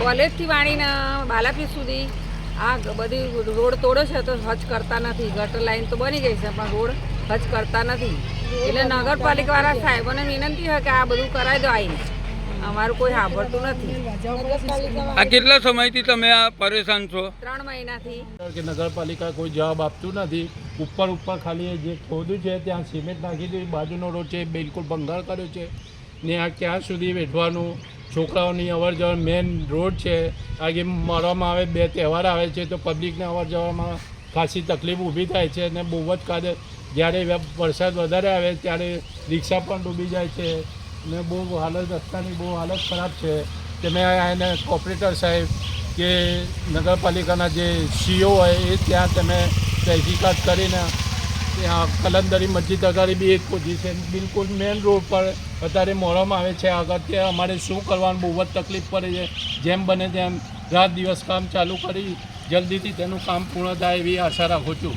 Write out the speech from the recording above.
કોલેજથી વાણીના બાલાપી સુધી આ બધી રોડ તોડો છે તો હજ કરતા નથી. ગટર લાઈન તો બની ગઈ છે પણ રોડ હજ કરતા નથી. એટલે નગરપાલિકાવાળા સાહેબોને વિનંતી હોય કે આ બધું કરાવી દો આવીને અમારું કોઈ સાંભળતું નથી. આ કેટલા સમયથી તમે આ પરેશાન છો? ત્રણ મહિનાથી. કે નગરપાલિકા કોઈ જવાબ આપતું નથી. ઉપર ઉપર ખાલી જે ખોદું છે ત્યાં સિમેન્ટ નાખી દીધું બાજુનો રોડ છે બિલકુલ ભંગાર કર્યો છે. ને આ ક્યાં સુધી વેઠવાનું? છોકરાઓની અવર જવર મેન રોડ છે. આગે મારવામાં આવે, બે તહેવાર આવે છે, તો પબ્લિકને અવર જવરમાં ખાસી તકલીફ ઊભી થાય છે અને બહુ જ કાદે. જ્યારે વરસાદ વધારે આવે, ત્યારે રિક્ષા પણ ડૂબી જાય છે ને બહુ હાલત, રસ્તાની બહુ હાલત ખરાબ છે. કે મેં એને કોર્પોરેટર સાહેબ કે નગરપાલિકાના જે સીઓ હોય, એ ત્યાં તમે તહેકીકાત કરીને ત્યાં કલંદરી મસ્જિદ અગાડી બી એક પોઝિશન બિલકુલ મેઇન રોડ પર વધારે મોડવામાં આવે છે. આગળ ત્યાં અમારે શું કરવાનું, બહુ જ તકલીફ પડે છે. જેમ બને તેમ રાત દિવસ કામ ચાલુ કરી, જલ્દીથી તેનું કામ પૂર્ણ થાય એવી આશા રાખું છું.